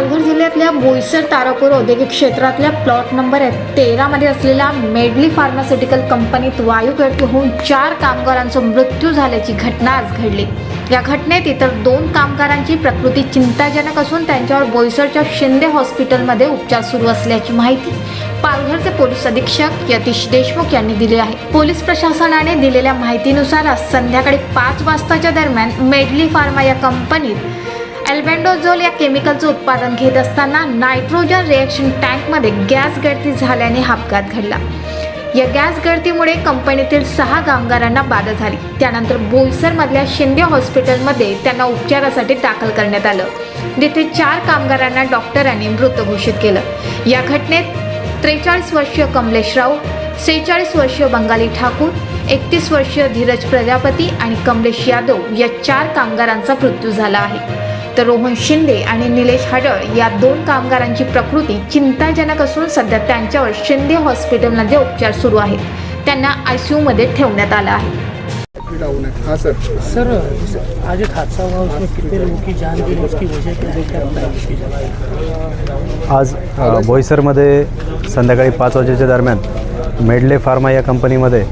पालघर जिल्ह्यातल्या बोईसर तारापूर औद्योगिक क्षेत्रातल्या प्लॉट नंबर तेरामध्ये असलेल्या मेडली फार्मास्युटिकल कंपनीत वायू गळती होऊन चार कामगारांचा मृत्यू झाल्याची घटना आज घडली. या घटनेत इतर दोन कामगारांची प्रकृती चिंताजनक असून त्यांच्यावर बोईसरच्या शिंदे हॉस्पिटलमध्ये उपचार सुरू असल्याची माहिती पालघरचे पोलीस अधीक्षक यतीश देशमुख यांनी दिली आहे. पोलीस प्रशासनाने दिलेल्या माहितीनुसार आज संध्याकाळी पाच वाजताच्या दरम्यान मेडली फार्मा या कंपनीत एल्बेंडोझोल या केमिकलचं उत्पादन घेत असताना नायट्रोजन रिॲक्शन टँकमध्ये गॅस गळती झाल्याने हा अपघात घडला. या गॅस गळतीमुळे कंपनीतील सहा कामगारांना बाधा झाली. त्यानंतर बोईसरमधल्या शिंदे हॉस्पिटलमध्ये त्यांना उपचारासाठी दाखल करण्यात आलं. जिथे चार कामगारांना डॉक्टरांनी मृत घोषित केलं. या घटनेत त्रेचाळीस वर्षीय कमलेश राऊत सेहेचाळीस वर्षीय बंगाली ठाकूर एकतीस वर्षीय धीरज प्रजापती आणि कमलेश यादव या चार कामगारांचा मृत्यू झाला आहे. तर रोहन शिंदे आणि निलेश हडळ या दोन कामगारांची प्रकृती चिंताजनक असून सध्या त्यांच्यावर शिंदे हॉस्पिटलमध्ये उपचार सुरू आहेत. त्यांना आय सी यूमध्ये ठेवण्यात आलं आहे. है सर. सर आज एक हादसा हुआ उसमें कितने लोगों की जान गई उसकी वजह क्या है क्या बताया उसकी जान आज अ, बोईसरमध्ये संध्याकाळी पाच वाजेच्या दरम्यान मेडले फार्मा या कंपनीमध्ये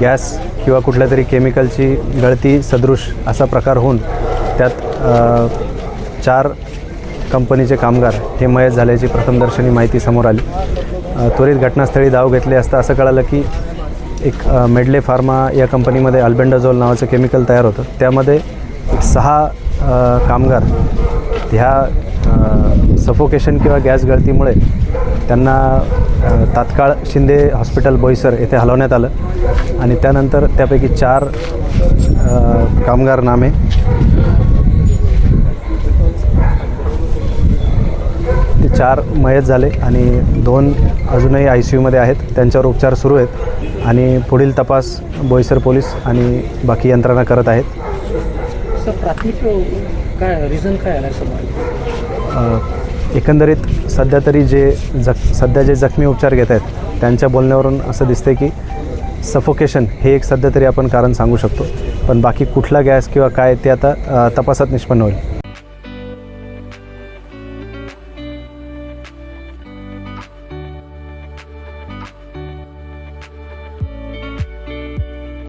गॅस किंवा कुठल्या तरी केमिकलची गळती सदृश असा प्रकार होऊन त्यात चार कंपनीचे कामगार हे मयत झाल्याची प्रथमदर्शनी माहिती समोर आली. त्वरित घटनास्थळी धाव घेतली असता असं कळालं की एक मेडले फार्मा या कंपनीमध्ये अल्बेंडाझोल नावाचं केमिकल तयार होतं. त्यामध्ये एक सहा कामगार ह्या सफोकेशन किंवा गॅस गळतीमुळे त्यांना तात्काळ शिंदे हॉस्पिटल बोईसर येथे हलवण्यात आलं. आणि त्यानंतर त्यापैकी चार कामगार नामे. ते चार मयत झाले आणि दोन अजूनही आय सी यूमध्ये आहेत. त्यांच्यावर उपचार सुरू आहेत. आणि पुढील तपास बोईसर पोलीस आणि बाकी यंत्रणा करत आहेत. सर प्राथमिक काय रिझन काय आला समोर? एकंदरीत सध्या तरी जे जख सध्या जे जखमी उपचार घेत आहेत त्यांच्या बोलण्यावरून असं दिसते की सफोकेशन हे एक सध्या तरी आपण कारण सांगू शकतो. पण बाकी कुठला गॅस किंवा काय ते आता तपासात निष्पन्न होईल.